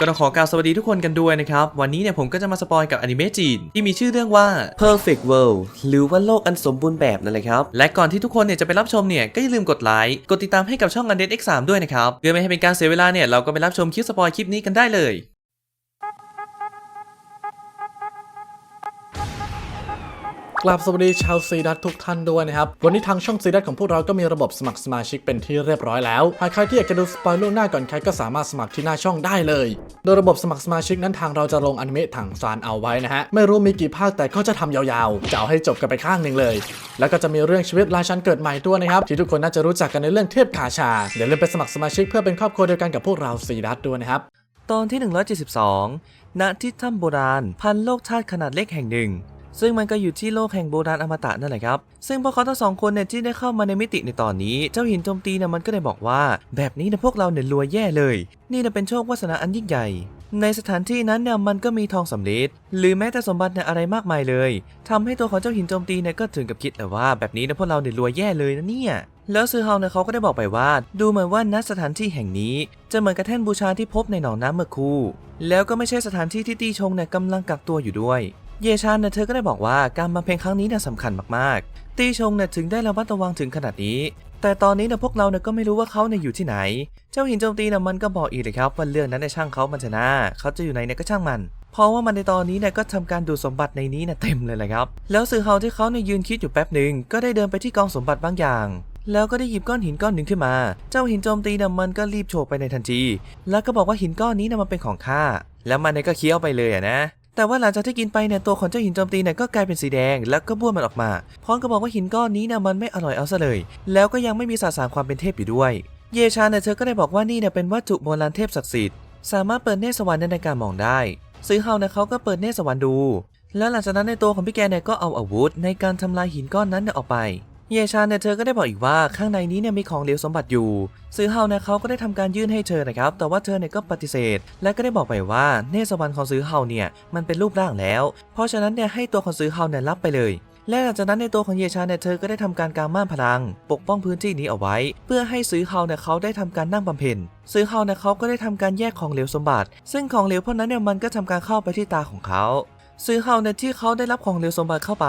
ก็ต้องขอกล่าวสวัสดีทุกคนกันด้วยนะครับ วันนี้เนี่ยผมก็จะมาสปอยกับอนิเมะจีน ที่มีชื่อเรื่องว่า Perfect World หรือว่าโลกอันสมบูรณ์แบบนั่นแหละครับ และก่อนที่ทุกคนเนี่ยจะไปรับชมเนี่ยก็อย่าลืมกดไลค์กดติดตามให้กับช่อง Undead X3 ด้วยนะครับเพื่อไม่ให้เป็นการเสียเวลาเนี่ยเราก็ไปรับชมคลิปสปอยคลิปนี้กันได้เลย กราบสวัสดีชาวซีดัตทุกท่านด้วยนะครับ วันนี้ทางช่องซีดัตของพวกเราก็มีระบบสมัครสมาชิกเป็นที่เรียบร้อยแล้ว หากใครที่อยากจะดูสปอยล์ล่วงหน้าก่อนใครก็สามารถสมัครที่หน้าช่องได้เลย โดยระบบสมัครสมาชิกนั้นทางเราจะลงอนิเมะถังซานเอาไว้นะฮะ ไม่รู้มีกี่ภาคแต่ก็จะทำยาวๆจะเอาให้จบกันไปข้างหนึ่งเลย แล้วก็จะมีเรื่องชีวิตราชันเกิดใหม่ด้วยนะครับที่ทุกคนน่าจะรู้จักกันในเรื่องเทพขาชา เดี๋ยวลืมไปสมัครสมาชิกเพื่อเป็นครอบครัวเดียวกันกับพวกเราซีดัตด้วยนะครับตอนที่ 172 ณ ที่ถ้ำโบราณ พันโลกธาตุขนาดเล็กแห่งหนึ่ง ซึ่งมันก็อยู่ที่โลกแห่งโบราณอมตะนั่นแหละครับ ซึ่งพวกเขาทั้งสองคนเนี่ยที่ได้เข้ามาในมิติในตอนนี้ เจ้าหินโจมตีเนี่ยมันก็ได้บอกว่า แบบนี้เนี่ยพวกเราเนี่ยรวยแย่เลย นี่เนี่ยเป็นโชควาสนาอันยิ่งใหญ่ ในสถานที่นั้นเนี่ยมันก็มีทองสำริดหรือแม้แต่สมบัติเนี่ยอะไรมากมายเลยทำให้ตัวของเจ้าหินโจมตีเนี่ยก็ถึงกับคิดแต่ว่าแบบนี้เนี่ยพวกเราเนี่ยรวยแย่เลยนะเนี่ยแล้วซือเฮาเนี่ยเขาก็ได้บอกไปว่า ดูเหมือนว่าณสถานที่แห่งนี้ จะเหมือนกับแท่นบูชาที่พบในหนองน้ำเมื่อคู่ แล้วก็ไม่ใช่สถานที่ที่ตี้ชงเนี่ยกำลังกักตัวอยู่ด้วย เยชานเนี่ยเธอก็ได้บอกว่าการบำเพ็ญครั้งนี้เนี่ยสำคัญมากๆ ตีชงเนี่ยถึงได้ระมัดระวังถึงขนาดนี้ แต่ตอนนี้เนี่ยพวกเราเนี่ยก็ไม่รู้ว่าเขาเนี่ยอยู่ที่ไหน เจ้าหินโจมตีเนี่ยมันก็บอกอีกเลยครับว่าเรื่องนั้นในช่างเขามันจะน่าเขาจะอยู่ไหนเนี่ยก็ช่างมัน เพราะว่ามันในตอนนี้เนี่ยก็ทำการดูสมบัติในนี้เนี่ยเต็มเลยแหละครับ แล้วซือเฮาที่เขาเนี่ยยืนคิดอยู่แป๊บหนึ่งก็ได้เดินไปที่กองสมบัติบางอย่างแล้วก็ได้หยิบก้อนหินก้อนหนึ่งขึ้นมา เจ้าหินโจมตีเนี่ยมันก็รีบโฉบไปในทันที แล้วก็บอกว่าหินก้อนนี้นี่ยมันเป็นของข้า แล้วมันเนก็เคี้ยวไปเลยอะนะ แต่ว่าหลังจากที่กินไปเนี่ยตัวของเจ้าหินโจมตีเนี่ยก็กลายเป็นสีแดง แล้วก็บ้วนมันออกมาพร้อมกับบอกว่าหินก้อนนี้เนี่ยมันไม่อร่อยเอาซะเลย แล้วก็ยังไม่มีสาสารความเป็นเทพอยู่ด้วย เยชาเนี่ยเธอก็ได้บอกว่านี่เนี่ยเป็นวัตถุโบราณเทพศักดิ์สิทธิ์สามารถเปิดเนตรสวรรค์ในการมองได้ ซื้อเฮาเนี่ยเขาก็เปิดเนตรสวรรค์ดู แล้วหลังจากนั้นในตัวของพี่แกเนี่ยก็เอาอาวุธ ในการทำลายหินก้อนนั้นเนี่ยออกไป เยชาเนี่ยเธอก็ได้บอกอีกว่าข้างในนี้เนี่ยมีของเหลวสมบัติอยู่ ซื้อเฮาเนี่ยเขาก็ได้ทำการยื่นให้เธอนะครับ แต่ว่าเธอเนี่ยก็ปฏิเสธ และก็ได้บอกไปว่าเนสวรรค์ของซื้อเฮาเนี่ยมันเป็นรูปร่างแล้ว เพราะฉะนั้นเนี่ยให้ตัวของซื้อเฮาเนี่ยรับไปเลยและหลังจากนั้นในตัวของเยชาเนี่ยเธอก็ได้ทำการกางม่านพลัง ปกป้องพื้นที่นี้เอาไว้ เพื่อให้ซื้อเฮาเนี่ยเขาได้ทำการนั่งบำเพ็ญซื้อเฮาเนี่ยเขาก็ได้ทำการแยกของเหลวสมบัติ ซึ่งของเหลวพวกนั้นเนี่ยมันก็ทำการเข้าไปที่ตาของเขา ซื้อเฮาเนี่ยที่เขาได้รับของเหลวสมบัติเข้าไป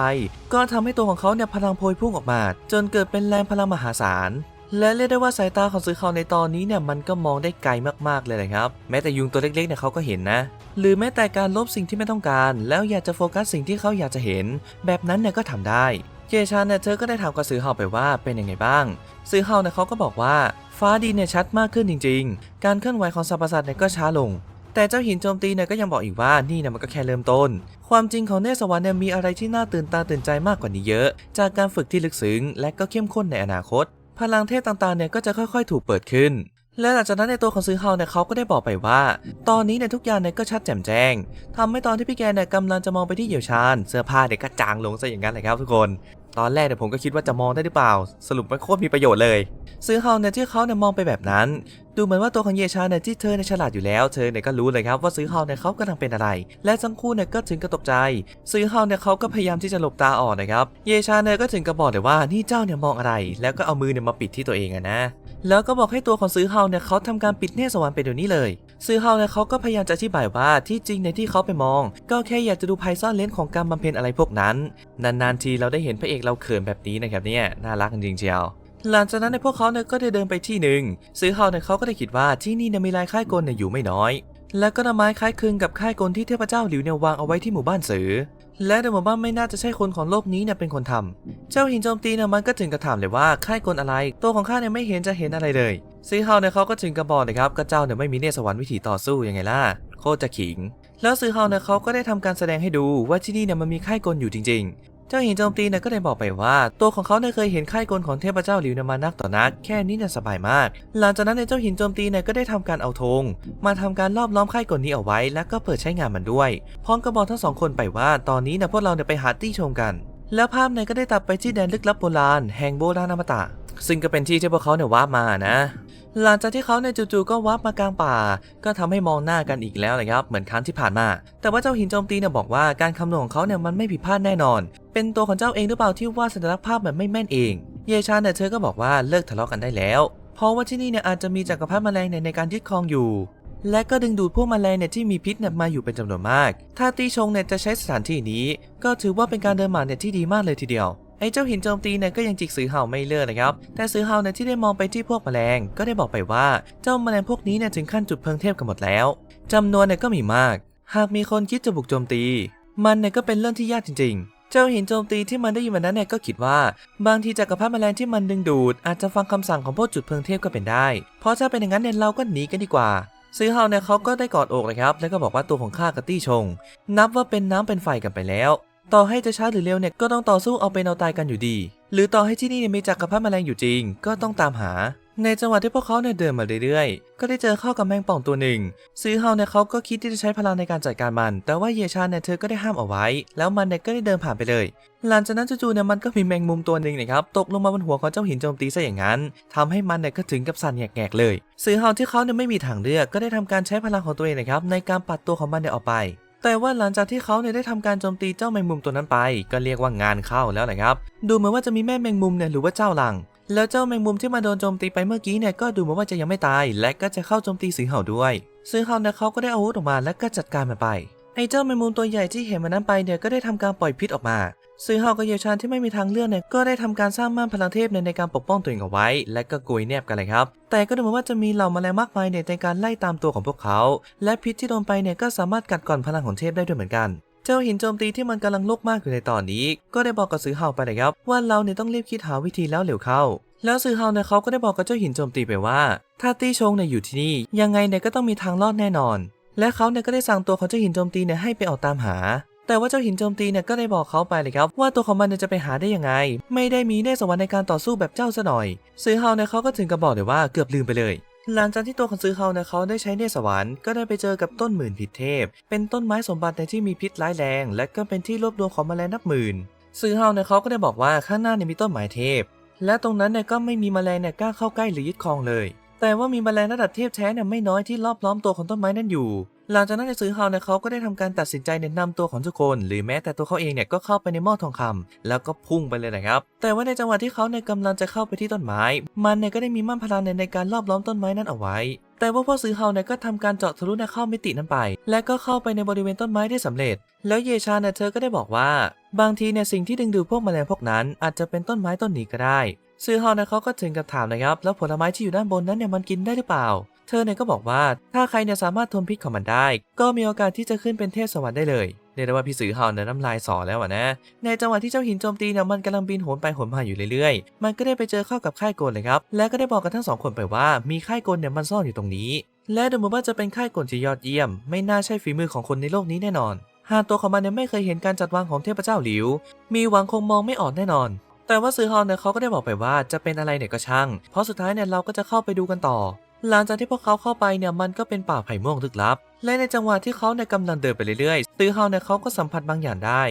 ก็ทำให้ตัวของเขาเนี่ยพลังโพยพุ่งออกมา จนเกิดเป็นแรงพลังมหาศาลและเรียกได้ว่าสายตาของซื้อเฮาในตอนนี้เนี่ยมันก็มองได้ไกลมากๆเลยนะครับ แม้แต่ยุงตัวเล็กๆเนี่ยเขาก็เห็นนะ หรือแม้แต่การลบสิ่งที่ไม่ต้องการ แล้วอยากจะโฟกัสสิ่งที่เขาอยากจะเห็น แบบนั้นเนี่ยก็ทำได้เจชานเนี่ยเธอก็ได้ถามกับซื้อเฮาไปว่าเป็นยังไงบ้างซื้อเฮาเนี่ยเขาก็บอกว่าฟ้าดินเนี่ยชัดมากขึ้นจริง ๆ การเคลื่อนไหวของสรรพสัตว์เนี่ยก็ช้าลง แต่เจ้าหินโจมตีเนี่ยก็ยังบอกอีกว่านี่เนี่ยมันก็แค่เริ่มต้น ความจริงของเนสวรรค์เนี่ยมีอะไรที่น่าตื่นตาตื่นใจมากกว่านี้เยอะ จากการฝึกที่ลึกซึ้งและก็เข้มข้นในอนาคต พลังเทพต่างๆเนี่ยก็จะค่อยๆ ถูกเปิดขึ้น และหลังจากนั้นในตัวของซื้อเฮาเนี่ยเขาก็ได้บอกไปว่า ตอนนี้เนี่ยทุกอย่างเนี่ยก็ชัดแจ่มแจ้งทำให้ตอนที่พี่แกเนี่ยกำลังจะมองไปที่เหยี่ยวชานเสื้อผ้าเนี่ยก็จางลงซะอย่างนั้นเลยครับทุกคน ตอนแรกเนี่ยผมก็คิดว่าจะมองได้หรือเปล่า สรุปมันโคตรมีประโยชน์เลยซื้อเขาเนี่ยที่เขาเนี่ยมองไปแบบนั้น ดูเหมือนว่าตัวของเยชาเนี่ยที่เธอเนี่ยฉลาดอยู่แล้ว เธอเนี่ยก็รู้เลยครับว่าซื้อเฮาเนี่ยเขากำลังเป็นอะไร และทั้งคู่เนี่ยก็ถึงกับตกใจ ซื้อเฮาเนี่ยเขาก็พยายามที่จะหลบตาออกนะครับ เยชาเนี่ยก็ถึงกับบอกเลยว่านี่เจ้าเนี่ยมองอะไร แล้วก็เอามือเนี่ยมาปิดที่ตัวเองอะนะ แล้วก็บอกให้ตัวของซื้อเฮาเนี่ยเขาทำการปิดเนตรสวรรค์ไปเดี๋ยวนี้เลย ซื้อเฮาเนี่ยเขาก็พยายามจะอธิบายว่าที่จริงในที่เขาไปมอง ก็แค่อยากจะดูภัยซ่อนเลนของการบำเพ็ญอะไรพวกนั้น นานๆทีเราได้เห็นพระเอกเราเขินแบบนี้นะครับเนี่ยน่ารักจริงๆเชียวหลังจากนั้นในพวกเขาเนี่ยก็ได้เดินไปที่หนึ่งซื้อเฮาเนี่ยเขาก็ได้คิดว่าที่นี่เนี่ยมีลายค่ายกลเนี่ยอยู่ไม่น้อย แล้วก็นำไม้คล้ายคลึงกับค่ายกลที่เทพเจ้าหลิวเนี่ยวางเอาไว้ที่หมู่บ้านสือ และในหมู่บ้าไม่น่าจะใช่คนของโลกนี้เนี่ยเป็นคนทำเจ้าหินโจมตีเนี่ยมันก็ถึงกับถามเลยว่าค่ายกลอะไร ตัวของข้าเนี่ยไม่เห็นจะเห็นอะไรเลยซื้อเฮาเนี่ยเขาก็ถึงกับบอกเลยครับก็เจ้าเนี่ยไม่มีเนตรสวรรค์วิถีต่อสู้ยังไงล่ะโคตรจะขิง แล้วซื้อเฮาเนี่ยเขาก็ได้ทำการแสดงให้ดูว่าที่นี่เนี่ยมันมีค่ายกลอยู่จริง เจ้าหินโจมตีเนี่ยก็ได้บอกไปว่า ตัวของเขาเนี่ยเคยเห็นค่ายกลของเทพเจ้าหลิวเนี่ยมานักต่อนัก แค่นี้เนี่ยสบายมาก หลังจากนั้นในยเจ้าหินโจมตีเนี่ยก็ได้ทำการเอาธงมาทำการรอบล้อมค่ายกลนี้เอาไว้ แล้วก็เปิดใช้งานมันด้วย พร้อมกับบอกทั้งสองคนไปว่า ตอนนี้เนี่ยพวกเราเนี่ยไปหาตี้ชมกัน แล้วภาพเนี่ยก็ได้ตัดไปที่แดนลึกลับโบราณ แห่งโบราณอมตะ ซึ่งก็เป็นที่ที่พวกเขาเนี่ยว้าร์ปมานะ หลังจากที่เขาเนี่ยจู่ๆก็วับมากลางป่า ก็ทำให้มองหน้ากันอีกแล้วนะครับ เหมือนครั้งที่ผ่านมา แต่ว่าเจ้าหินโจมตีเนี่ยบอกว่าการคำนวณของเขาเนี่ยมันไม่ผิดพลาดแน่นอน เป็นตัวของเจ้าเองหรือเปล่าที่วาดสัญลักษณ์ภาพแบบไม่แม่นเอง เยชาเนี่ยเธอก็บอกว่าเลิกทะเลาะกันได้แล้ว เพราะว่าที่นี่เนี่ยอาจจะมีจักรพรรดิแมลงเนี่ยในการยึดครองอยู่ และก็ดึงดูดพวกแมลงเนี่ยที่มีพิษเนี่ยมาอยู่เป็นจำนวนมาก ถ้าตีชงเนี่ยจะใช้สถานที่นี้ ก็ถือว่าเป็นการเดินหมาเนี่ยที่ดีมากเลยทีเดียวไอ้เจ้าหินโจมตีเนี่ยก็ยังจิกสือเห่าไม่เลิกนะครับ แต่สือเห่าเนี่ยที่ได้มองไปที่พวกแมลง ก็ได้บอกไปว่าเจ้าแมลงพวกนี้เนี่ยถึงขั้นจุดเพลิงเทพกันหมดแล้วจำนวนเนี่ยก็มีมาก หากมีคนคิดจะบุกโจมตี มันเนี่ยก็เป็นเรื่องที่ยากจริง ๆ เจ้าหินโจมตีที่มันได้ยินวันนั้นเนี่ยก็คิดว่า บางทีจักรพรรดิแมลงที่มันดึงดูด อาจจะฟังคำสั่งของพวกจุดเพลิงเทพก็เป็นได้ เพราะถ้าเป็นอย่างนั้นเนี่ยเราก็หนีกันดีกว่า ซื้อเฮาเนี่ยเขาก็ได้กอดอกเลยครับแล้วก็บอกว่าตัวของข้ากับตี้ชง นับว่าเป็นน้ำเป็นไฟกันไปแล้ว ต่อให้จะช้าหรือเร็วเนี่ยก็ต้องต่อสู้เอาเป็นเอาตายกันอยู่ดี หรือต่อให้ที่นี่มีจักรพรรดิแมลงอยู่จริง ก็ต้องตามหา ในจังหวะที่พวกเขาเนี่ยเดินมาเรื่อยๆ ก็ได้เจอเข้ากับแมงป่องตัวหนึ่งซื้อเฮาเนี่ยเขาก็คิดที่จะใช้พลังในการจัดการมัน แต่ว่าเยชาเนี่ยเธอก็ได้ห้ามเอาไว้ แล้วมันเนี่ยก็ได้เดินผ่านไปเลย หลังจากนั้นจู่ๆเนี่ยมันก็มีแมงมุมตัวหนึ่งนะครับตกลงมาบนหัวของเจ้าหินโจมตีซะอย่างนั้นทำให้มันเนี่ยก็ถึงกับสั่นแงกๆเลยซื้อเฮาที่เขาเนี่ยไม่มีทางเลือกก็ได้ทำการใช้พลังของตัวเองนะครับในการปัดตัวของมันเนี่ยออกไปแต่ว่าหลังจากที่เขาเนี่ยได้ทำการโจมตีเจ้าแมงมุมตัวนั้นไป ก็เรียกว่างานเข้าแล้วแหละครับ ดูเหมือนว่าจะมีแม่แมงมุมเนี่ยหรือว่าเจ้าหลัง แล้วเจ้าแมงมุมที่มาโดนโจมตีไปเมื่อกี้เนี่ยก็ดูเหมือนว่าจะยังไม่ตาย และก็จะเข้าโจมตีสือเห่าด้วยสือเห่าเนี่ยเขาก็ได้อาวุธออกมาและก็จัดการมันไปไอ้เจ้าแมงมุมตัวใหญ่ที่เห็นมันนั้นไปเนี่ยก็ได้ทำการปล่อยพิษออกมาสือเห่ากับเยชานที่ไม่มีทางเลือกเนี่ยก็ได้ทำการสร้างม่านพลังเทพเนในการปกป้องตัวเองเอาไว้ และก็กุยแนบกันเลยครับ แต่ก็ดูเหมือนว่าจะมีเหล่าแมลงมากมายเนี่ยในการไล่ตามตัวของพวกเขา และพิษที่โดนไปเนี่ยก็สามารถกัดก่อนพลังของเทพได้ด้วยเหมือนกัน เจ้าหินโจมตีที่มันกำลังลุกมากอยู่ในตอนนี้ ก็ได้บอกกับสือเห่าไปนะครับว่าเราเนี่ยต้องรีบคิดหาวิธีแล้วเร็วเข้า แล้วสือเห่าเนี่ยเขาก็ได้บอกกับเจ้าหินโจมตีไปว่า ถ้าตี้ชงเนี่ยอยู่ที่นี่ยังไงเนี่ยก็ต้องมีทางรอดแน่นอน และเขาเนี่ยก็ได้สั่งตัวของเจ้าหินโจมตีเนี่ยให้ไปออกตามหา แต่ว่าเจ้าหินโจมตีเนี่ยก็ได้บอกเขาไปเลยครับ ว่าตัวของมันเนี่ยจะไปหาได้ยังไง ไม่ได้มีเนตรสวรรค์ในการต่อสู้แบบเจ้าซะหน่อยสือเห่าเนี่ยเขาก็ถึงกับบอกเลยว่าเกือบลืมไปเลย หลังจากที่ตัวคนซื้อเฮาเนี่ยเขาได้ใช้เนสวรรค์ก็ได้ไปเจอกับต้นหมื่นพิษเทพ เป็นต้นไม้สมบัติในที่มีพิษร้ายแรง และก็เป็นที่รวบรวมของแมลงนับหมื่น ซื้อเฮาเนี่ยเขาก็ได้บอกว่าข้างหน้าเนี่ยมีต้นไม้เทพ และตรงนั้นเนี่ยก็ไม่มีแมลงเนี่ยกล้าเข้าใกล้หรือยึดครองเลย แต่ว่ามีแมลงระดับเทพแท้เนี่ยไม่น้อยที่รอบล้อมตัวของต้นไม้นั่นอยู่ หลังจากนั้นในซื้อเฮาเนี่ยเขาก็ได้ทำการตัดสินใจแนะนำตัวของทุกคน หรือแม้แต่ตัวเขาเองเนี่ยก็เข้าไปในหม้อทองคำแล้วก็พุ่งไปเลยนะครับ แต่ว่าในจังหวะที่เขาเนี่ยกำลังจะเข้าไปที่ต้นไม้ มันเนี่ยก็ได้มีม่านพลังเนี่ยในการรอบล้อมต้นไม้นั้นเอาไว้แต่ว่าพ่อซื้อเฮาเนี่ยก็ทำการเจาะทะลุเนี่ยเข้ามิตินั้นไป และก็เข้าไปในบริเวณต้นไม้ได้สำเร็จ แล้วเยชาเนี่ยเธอก็ได้บอกว่า บางทีเนี่ยสิ่งที่ดึงดูดพวกแมลงพวกนั้น อาจจะเป็นต้นไม้ต้นนี้ก็ได้ ซื้อเฮาเนี่ยเขาก็ถึงกับถามนะครับ แล้วผลไม้ที่อยู่ด้านบนนั้นเนี่ยมันกินได้หรือเปล่า เธอเนี่ยก็บอกว่าถ้าใครเนี่ยสามารถทนพิษของมันได้ ก็มีโอกาสที่จะขึ้นเป็นเทพสวรรค์ได้เลยเรียกได้ว่าพี่สือเฮาเนี่ยน้ำลายสอแล้วอะนะ ในจังหวะที่เจ้าหินโจมตีเนี่ยมันกำลังบินโหนไปโหนมาอยู่เรื่อยๆ มันก็ได้ไปเจอเข้ากับค่ายโกลเลยครับ และก็ได้บอกกันทั้งสองคนไปว่ามีค่ายโกลเนี่ยมันซ่อนอยู่ตรงนี้ และดูเหมือนว่าจะเป็นค่ายโกลที่ยอดเยี่ยม ไม่น่าใช่ฝีมือของคนในโลกนี้แน่นอน หากตัวของมันเนี่ยไม่เคยเห็นการจัดวางของเทพเจ้าหลิว มีหวังคงมองไม่ออกแน่นอน แต่ว่าซือฮอนเนี่ยเขาก็ได้บอกไปว่าจะเป็นอะไรเนี่ยก็ช่าง เพราะสุดท้ายเนี่ยเราก็จะเข้าไปดูกันต่อ หลังจากที่พวกเขาเข้าไปเนี่ยมันก็เป็นป่าไผ่ม่วงลึกลับ และในจังหวะที่เขาเนี่ยกำลังเดินไปเรื่อยๆซื้อเฮาเนี่ยเขาก็สัมผัสบางอย่างได้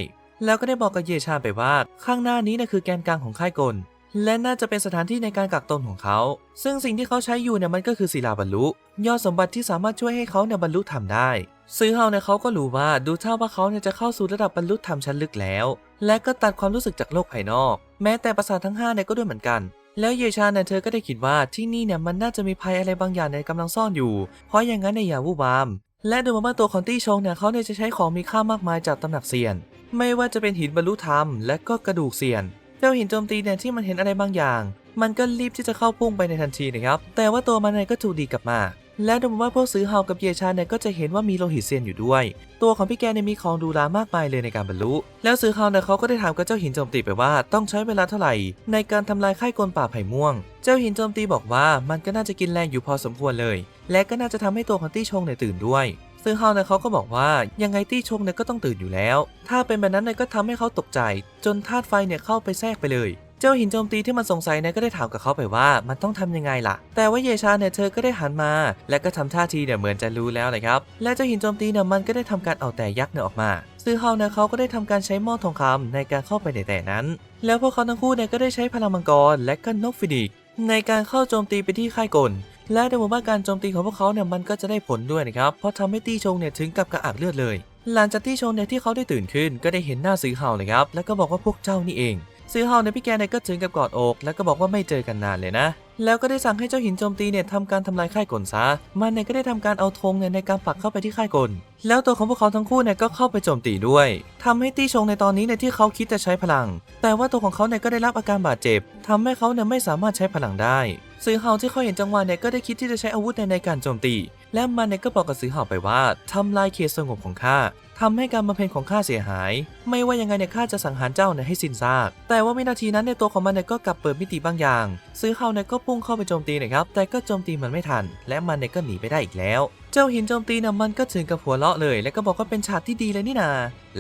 แล้วก็ได้บอกกับเยชาไปว่า ข้างหน้านี้เนี่ยคือแกนกลางของค่ายกล และน่าจะเป็นสถานที่ในการกักตนของเขา ซึ่งสิ่งที่เขาใช้อยู่เนี่ยมันก็คือศิลาบรรลุ ยอดสมบัติที่สามารถช่วยให้เขาเนี่ยบรรลุธรรมได้ซื้อเฮาเนี่ยเขาก็รู้ว่าดูท่าว่าเขาเนี่ยจะเข้าสู่ระดับบรรลุธรรมชั้นลึกแล้ว และก็ตัดความรู้สึกจากโลกภายนอก แม้แต่ประสาททั้งห้าเนี่ยก็ด้วยเหมือนกัน แล้วเยชาเนี่ยเธอก็ได้คิดว่าที่นี่เนี่ยมันน่าจะมีภัยอะไรบางอย่างในกำลังซ่อนอยู่ เพราะอย่างนั้นในยาวูบาม และดูมาว่าตัวของตี้ชงเนี่ยเขาเนี่ยจะใช้ของมีค่ามากมายจากตำหนักเซียน ไม่ว่าจะเป็นหินบรรลุธรรมและก็กระดูกเซียนเจ้าหินโจมตีเนี่ยที่มันเห็นอะไรบางอย่าง มันก็รีบที่จะเข้าพุ่งไปในทันทีนะครับ แต่ว่าตัวมันเนี่ยก็ถูกดีกลับมา และดูเหมือนว่าพวกซื้อเฮากับเยชาเนี่ยก็จะเห็นว่ามีโลหิตเซียนอยู่ด้วย ตัวของพี่แกเนี่ยมีของดูรามากมายเลยในการบรรลุ แล้วซื้อเฮาเนี่ยเขาก็ได้ถามกับเจ้าหินโจมตีไปว่าต้องใช้เวลาเท่าไหร่ ในการทำลายค่ายกลป่าไผ่ม่วง เจ้าหินโจมตีบอกว่ามันก็น่าจะกินแรงอยู่พอสมควรเลย และก็น่าจะทำให้ตัวของตี้ชงเนี่ยตื่นด้วยซึ่งเฮาเนี่ยเขาก็บอกว่ายังไงตี้ชงเนี่ยก็ต้องตื่นอยู่แล้ว ถ้าเป็นแบบนั้นเนี่ยก็ทำให้เขาตกใจ จนธาตุไฟเนี่ยเข้าไปแทรกไปเลย เจ้าหินโจมตีที่มันสงสัยเนี่ยก็ได้ถามกับเขาไปว่ามันต้องทำยังไงล่ะ แต่ว่าเยชาเนี่ยเธอก็ได้หันมา และก็ทำท่าทีเนี่ยเหมือนจะรู้แล้วนะครับ และเจ้าหินโจมตีเนี่ยมันก็ได้ทำการเอาแต่ยักษ์เนี่ยออกมาซึ่งเฮาเนี่ยเขาก็ได้ทำการใช้หม้อทองคำในการเข้าไปในแต่นั้น แล้วพวกเขาทั้งคู่เนี่ยก็ได้ใช้พลังมังกรและก็นกฟินิกในการเข้าโจมตีไปที่ค่ายกล และดูเหมือนว่าการโจมตีของพวกเขาเนี่ยมันก็จะได้ผลด้วยนะครับ เพราะทำให้ตี้ชงเนี่ยถึงกับกระอักเลือดเลย หลังจากตี้ชงเนี่ยที่เขาได้ตื่นขึ้น ก็ได้เห็นหน้าซื้อเฮาเลยครับ แล้วก็บอกว่าพวกเจ้านี่เอง ซื้อเฮาในพี่แกเนี่ยก็ถึงกับกอดอก แล้วก็บอกว่าไม่เจอกันนานเลยนะ แล้วก็ได้สั่งให้เจ้าหินโจมตีเนี่ยทำการทำลายค่ายกลซะ มันเนี่ยก็ได้ทำการเอาธงเนี่ยในการปักเข้าไปที่ค่ายกล แล้วตัวของพวกเขาทั้งคู่เนี่ยก็เข้าไปโจมตีด้วยทำให้ตี้ชงในตอนนี้เนี่ยที่เขาคิดจะใช้พลัง แต่ว่าตัวของเขาเนี่ยก็ได้รับอาการบาดเจ็บทำให้เขาเนี่ยไม่สามารถใช้พลังได้สือเห่าที่เขาเห็นจังหวะเนี่ยก็ได้คิดที่จะใช้อาวุธในในการโจมตี และมันเนี่ยก็บอกกับสือเห่าไปว่าทำลายเขตสงบของข้า ทำให้การบำเพ็ญของข้าเสียหาย ไม่ว่ายังไงเนี่ยข้าจะสังหารเจ้าเนี่ยให้สิ้นซาก แต่ว่าวินาทีนั้นในยตัวของมันเนี่ยก็กลับเปิดมิติบางอย่าง ซื้อเห่าเนี่ยก็พุ่งเข้าไปโจมตีนะครับ แต่ก็โจมตีมันไม่ทัน และมันเนี่ยก็หนีไปได้อีกแล้ว เจ้าหินโจมตีเนี่ยมันก็ถึงกับหัวเราะเลย และก็บอกว่าเป็นฉากที่ดีเลยนี่นา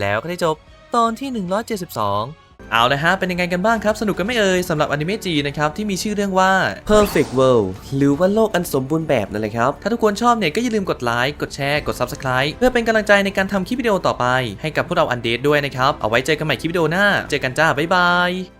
แล้วก็ได้จบตอนที่ 172 เอาละฮะ เป็นยังไงกันบ้างครับ สนุกกันไม่เอ่ยสำหรับอนิเมะจีนะครับ ที่มีชื่อเรื่องว่า Perfect World หรือว่าโลกอันสมบูรณ์แบบนั่นแหละครับ ถ้าทุกคนชอบเนี่ย ก็อย่าลืมกดไลค์กดแชร์กด Subscribe เพื่อเป็นกำลังใจในการทำคลิปวิดีโอต่อไป ให้กับพวกเราอันเดดด้วยนะครับ เอาไว้เจอกันใหม่คลิปวิดีโอหน้า เจอกันจ้าบ๊ายบาย